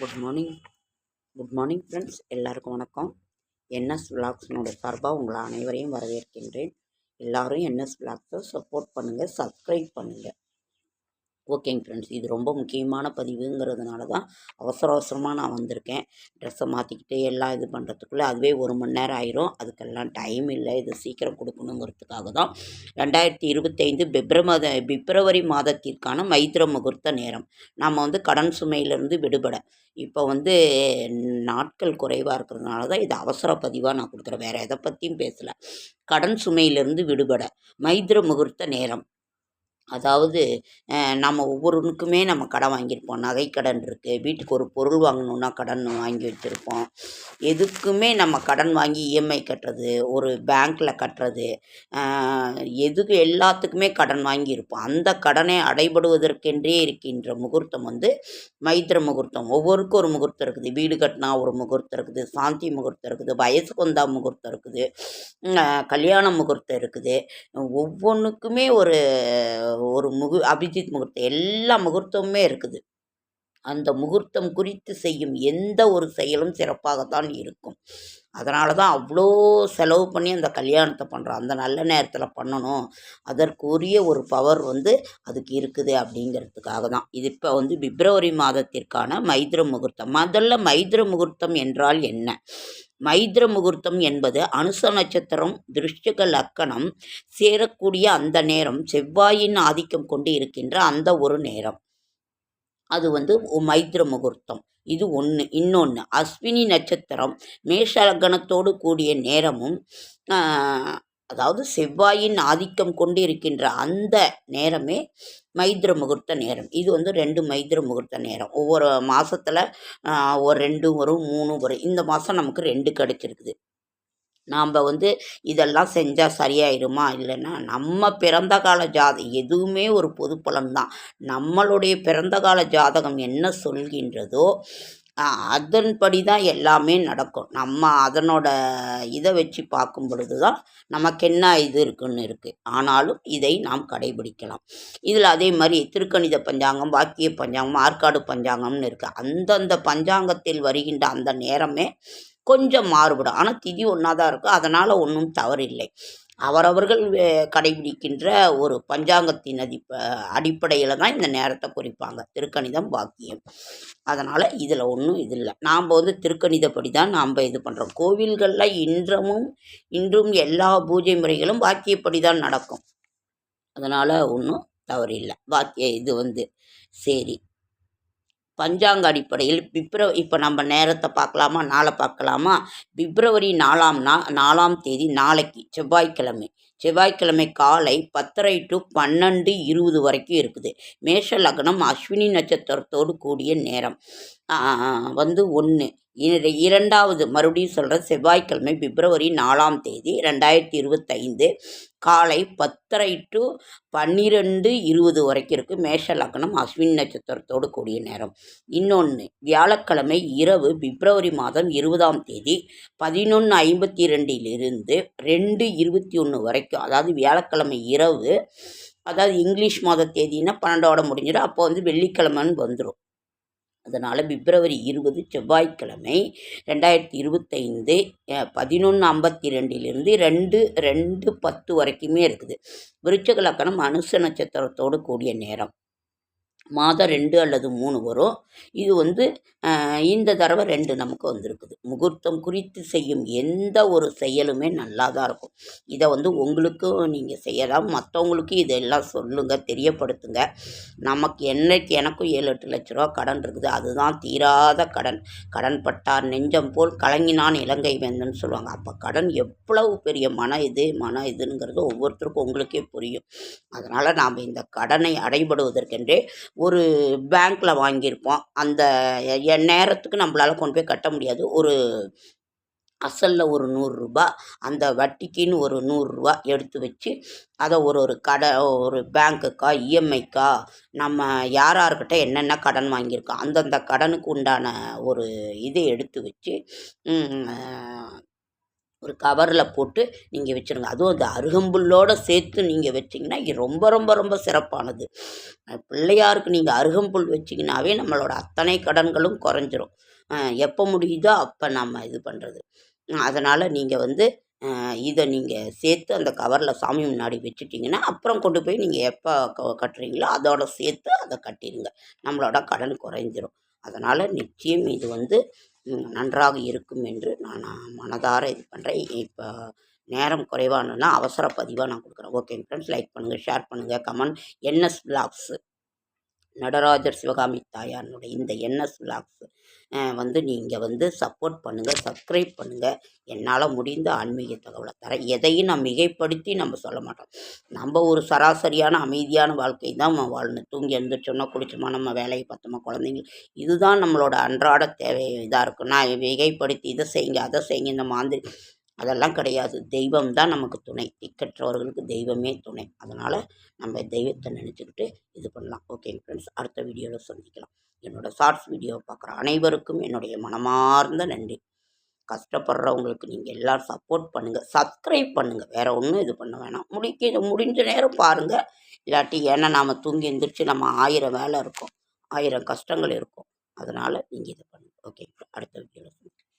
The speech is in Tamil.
Good morning good morning friends எல்லாருக்கும் வணக்கம். என்எஸ் விலாக்ஸினோட சார்பாக உங்களை அனைவரையும் வரவேற்கின்றேன். எல்லாரும் என்எஸ் விலாக்ஸை சப்போர்ட் பண்ணுங்கள் சப்ஸ்கிரைப் பண்ணுங்கள் ஓகேங்க ஃப்ரெண்ட்ஸ் இது ரொம்ப முக்கியமான பதிவுங்கிறதுனால தான் அவசர அவசரமாக நான் வந்திருக்கேன். ட்ரெஸ்ஸை மாற்றிக்கிட்டு எல்லாம் இது பண்ணுறதுக்குள்ளே அதுவே ஒரு மணி நேரம் ஆயிரும். அதுக்கெல்லாம் டைம் இல்லை. இது சீக்கிரம் கொடுக்கணுங்கிறதுக்காக தான் ரெண்டாயிரத்தி இருபத்தைந்து பிப்ரமத பிப்ரவரி மாதத்திற்கான மைத்திர முகூர்த்த நேரம். நாம் வந்து கடன் சுமையிலிருந்து விடுபட. இப்போ வந்து நாட்கள் குறைவாக இருக்கிறதுனால தான் இது அவசர பதிவாக நான் கொடுக்குறேன். வேறு எதை பற்றியும் பேசலை. கடன் சுமையிலிருந்து விடுபட. மைத்திர முகூர்த்த நேரம். அதாவது நம்ம ஒவ்வொருனுக்குமே நம்ம கடன் வாங்கியிருப்போம். நகைக்கடன் இருக்குது வீட்டுக்கு ஒரு பொருள் வாங்கணுன்னா கடன் வாங்கி வச்சுருப்போம். எதுக்குமே நம்ம கடன் வாங்கி இஎம்ஐ கட்டுறது ஒரு பேங்க்கில் கட்டுறது எதுக்கு எல்லாத்துக்குமே கடன் வாங்கியிருப்போம். அந்த கடனை அடைபடுவதற்கென்றே இருக்கின்ற முகூர்த்தம் வந்து மைத்திர முகூர்த்தம். ஒவ்வொருக்கும் ஒரு முகூர்த்தம் இருக்குது. வீடு கட்டினா ஒரு முகூர்த்தம் இருக்குது. சாந்தி முகூர்த்தம் இருக்குது. வயசுக்கு வந்தா முகூர்த்தம் இருக்குது. கல்யாண முகூர்த்தம் இருக்குது. ஒவ்வொன்றுக்குமே ஒரு ஒரு முகு அபிஜித் முகூர்த்தம். எல்லா முகூர்த்தமுமே இருக்குது. அந்த முகூர்த்தம் குறித்து செய்யும் எந்த ஒரு செயலும் சிறப்பாகத்தான் இருக்கும். அதனால தான் அவ்வளோ செலவு பண்ணி அந்த கல்யாணத்தை பண்ணுறோம் அந்த நல்ல நேரத்தில் பண்ணணும். அதற்குரிய ஒரு பவர் வந்து அதுக்கு இருக்குது அப்படிங்கிறதுக்காக தான். இது இப்போ வந்து பிப்ரவரி மாதத்திற்கான மைத்ர முகூர்த்தம். முதல்ல மைத்ர முகூர்த்தம் என்றால் என்ன? மைத்ர முகூர்த்தம் என்பது அனுச நட்சத்திரம் திருஷ்டிக லக்கணம் சேரக்கூடிய அந்த நேரம் செவ்வாயின் ஆதிக்கம் கொண்டு இருக்கின்ற அந்த ஒரு நேரம். அது வந்து மைத்ர முகூர்த்தம். இது ஒன்று இன்னொன்று அஸ்வினி நட்சத்திரம் மேஷ லக்னத்தோடு கூடிய நேரமும் அதாவது செவ்வாயின் ஆதிக்கம் கொண்டு இருக்கின்ற அந்த நேரமே மைத்ர முகூர்த்த நேரம். இது வந்து ரெண்டு மைத்ர முகூர்த்த நேரம். ஒவ்வொரு மாதத்தில் ஒரு ரெண்டு வரும் மூணு வரும் இந்த மாதம் நமக்கு ரெண்டு கிடச்சிருக்குது. நாம் வந்து இதெல்லாம் செஞ்சால் சரியாயிருமா? இல்லைன்னா நம்ம பிறந்த கால ஜாதகம் எதுவுமே ஒரு பொது பலன்தான் நம்மளுடைய பிறந்த கால ஜாதகம் என்ன சொல்கின்றதோ அதன்படி தான் எல்லாமே நடக்கும். நம்ம அதனோட இதை வச்சு பார்க்கும் பொழுது தான் நமக்கு என்ன இது இருக்குன்னு இருக்குது ஆனாலும் இதை நாம் கடைபிடிக்கலாம். இதில் அதே மாதிரி திருக்கணித பஞ்சாங்கம் வாக்கிய பஞ்சாங்கம் ஆற்காடு பஞ்சாங்கம்னு இருக்குது அந்தந்த பஞ்சாங்கத்தில் வருகின்ற அந்த நேரமே கொஞ்சம் மாறுபடும். ஆனால் திதி ஒன்றா தான் இருக்கும். அதனால் ஒன்றும் தவறில்லை. அவரவர்கள் வே- கடைபிடிக்கின்ற ஒரு பஞ்சாங்கத்தின் அதிப்ப அடிப்படையில் தான் இந்த நேரத்தை குறிப்பாங்க. திருக்கணிதம் வாக்கியம். அதனால் இதில் ஒன்றும் இது இல்லை. நாம் வந்து திருக்கணிதப்படி தான் நாம் இது பண்ணுறோம் கோவில்களில் இன்றமும் இன்றும் எல்லா பூஜை முறைகளும் வாக்கியப்படி தான் நடக்கும். அதனால் ஒன்றும் தவறில்லை. வாக்கிய இது வந்து சரி. பஞ்சாங்க அடிப்படையில் பிப்ரவரி இப்போ நம்ம நேரத்தை பார்க்கலாமா? நாளை பார்க்கலாமா? பிப்ரவரி நாலாம் நா நாலாம் தேதி நாளைக்கு செவ்வாய்க்கிழமை. செவ்வாய்க்கிழமை காலை பத்தரை டு பன்னெண்டு இருபது வரைக்கும் இருக்குது. மேஷ லக்னம் அஸ்வினி நட்சத்திரத்தோடு கூடிய நேரம். வந்து ஒன்று இரண்டாவது மறுபடியும் சொல்கிற செவ்வாய்க்கிழமை பிப்ரவரி நாலாம் தேதி ரெண்டாயிரத்தி இருபத்தைந்து காலை பத்தரை டு பன்னிரெண்டு இருபது வரைக்கும் இருக்குது மேஷ லக்னம் அஸ்வின் நட்சத்திரத்தோடு கூடிய நேரம். இன்னொன்று வியாழக்கிழமை இரவு பிப்ரவரி மாதம் இருபதாம் தேதி பதினொன்று ஐம்பத்தி ரெண்டிலிருந்து ரெண்டு இருபத்தி ஒன்று வரைக்கும் அதாவது வியாழக்கிழமை இரவு அதாவது இங்கிலீஷ் மாத தேதினா பன்னெண்டோட முடிஞ்சிடும். அப்போ வந்து வெள்ளிக்கிழமைன்னு வந்துடும் அதனால் பிப்ரவரி இருபது செவ்வாய்க்கிழமை ரெண்டாயிரத்தி இருபத்தைந்து பதினொன்று ஐம்பத்தி ரெண்டிலிருந்து ரெண்டு ரெண்டு பத்து வரைக்குமே இருக்குது. விருச்சக லக்கணம் அனுச நட்சத்திரத்தோடு கூடிய நேரம். மாதம் ரெண்டு அல்லது மூணு வரும். இது வந்து இந்த தடவை ரெண்டு நமக்கு வந்திருக்குது. முகூர்த்தம் குறித்து செய்யும் எந்த ஒரு செயலுமே நல்லா தான் இருக்கும். இதை வந்து உங்களுக்கும் நீங்கள் செய்யலாம். மற்றவங்களுக்கும் இதெல்லாம் சொல்லுங்கள் தெரியப்படுத்துங்க. நமக்கு என்னைக்கு எனக்கும் ஏழு எட்டு லட்ச ரூபா கடன் இருக்குது. அதுதான் தீராத கடன். கடன் பட்டார் நெஞ்சம் போல் கலங்கினான் இலங்கை வேந்தன்னு சொல்லுவாங்க. அப்போ கடன் எவ்வளவு பெரிய மன இது மன இதுங்கிறது ஒவ்வொருத்தருக்கும் உங்களுக்கே புரியும். அதனால் நாம் இந்த கடனை அடைபடுவதற்கென்றே ஒரு பேங்க்கில் வாங்கியிருப்போம். அந்த நேரத்துக்கு நம்மளால் கொண்டு போய் கட்ட முடியாது. ஒரு அசலில் ஒரு நூறுரூபா அந்த வட்டிக்குன்னு ஒரு நூறுரூவா எடுத்து வச்சு அதை ஒரு ஒரு கடை ஒரு பேங்க்குக்கா இஎம்ஐக்கா நம்ம யார் என்னென்ன கடன் வாங்கியிருக்கோம் அந்தந்த கடனுக்கு உண்டான ஒரு இதை எடுத்து வச்சு ஒரு கவரில் போட்டு நீங்கள் வச்சுருங்க. அதுவும் அந்த அருகம்புல்லோடு சேர்த்து நீங்கள் வச்சிங்கன்னா இது ரொம்ப ரொம்ப ரொம்ப சிறப்பானது. பிள்ளையாருக்கு நீங்கள் அருகம்புல் வச்சிங்கனாவே நம்மளோட அத்தனை கடன்களும் குறைஞ்சிரும். எப்போ முடியுதோ அப்போ நம்ம இது பண்ணுறது அதனால் நீங்கள் வந்து இதை நீங்கள் சேர்த்து அந்த கவரில் சாமி முன்னாடி வச்சுட்டிங்கன்னா அப்புறம் கொண்டு போய் நீங்கள் எப்போ க கட்டுறீங்களோ அதோட சேர்த்து அதை கட்டிடுங்க நம்மளோட கடன் குறைஞ்சிரும். அதனால் நிச்சயம் இது வந்து நன்றாக இருக்கும் என்று நான் மனதார இது பண்ணுறேன் இப்போ நேரம் குறைவானதுன்னா அவசர பதிவாக நான் கொடுக்குறேன். ஓகேங்க ஃப்ரெண்ட்ஸ் லைக் பண்ணுங்கள் ஷேர் பண்ணுங்கள் comment NS vlogs Natarajar Sivakami தாயாருடைய இந்த என்எஸ் விலாக்ஸு வந்து நீங்கள் வந்து சப்போர்ட் பண்ணுங்கள் சப்ஸ்கிரைப் பண்ணுங்கள் என்னால் முடிந்த ஆன்மீக தகவலை தரேன். எதையும் நான் மிகைப்படுத்தி நம்ம சொல்ல மாட்டோம். நம்ம ஒரு சராசரியான அமைதியான வாழ்க்கை தான் நம்ம வாழணும். தூங்கி எழுந்திரிச்சோன்னா குளிச்சோமா நம்ம வேலையை பார்த்தோமா குழந்தைங்க. இதுதான் நம்மளோட அன்றாட தேவை. இதாக இருக்கும் நான் மிகைப்படுத்தி இதை செய்யுங்க அதை செய்யுங்க இந்த மாதிரி. அதெல்லாம் கிடையாது. தெய்வம் தான் நமக்கு துணை. திக்கற்றவர்களுக்கு தெய்வமே துணை. அதனால் நம்ம தெய்வத்தை நினச்சிக்கிட்டு இது பண்ணலாம். ஓகேங்க ஃப்ரெண்ட்ஸ் அடுத்த வீடியோவில் சந்திக்கலாம். என்னோடய ஷார்ட்ஸ் வீடியோவை பார்க்குற அனைவருக்கும் என்னுடைய மனமார்ந்த நன்றி. கஷ்டப்படுறவங்களுக்கு நீங்கள் எல்லோரும் சப்போர்ட் பண்ணுங்கள் சப்ஸ்கிரைப் பண்ணுங்கள் வேறு ஒன்றும் இது பண்ண வேணாம். முடிக்க முடிஞ்ச நேரம் பாருங்கள் இல்லாட்டி ஏன்னா நாம் தூங்கி எந்திரிச்சு நம்ம ஆயிரம் வேலை இருக்கும். ஆயிரம் கஷ்டங்கள் இருக்கும். அதனால் நீங்கள் இது பண்ணுங்கள் ஓகே அடுத்த வீடியோவில் சந்திக்கலாம்.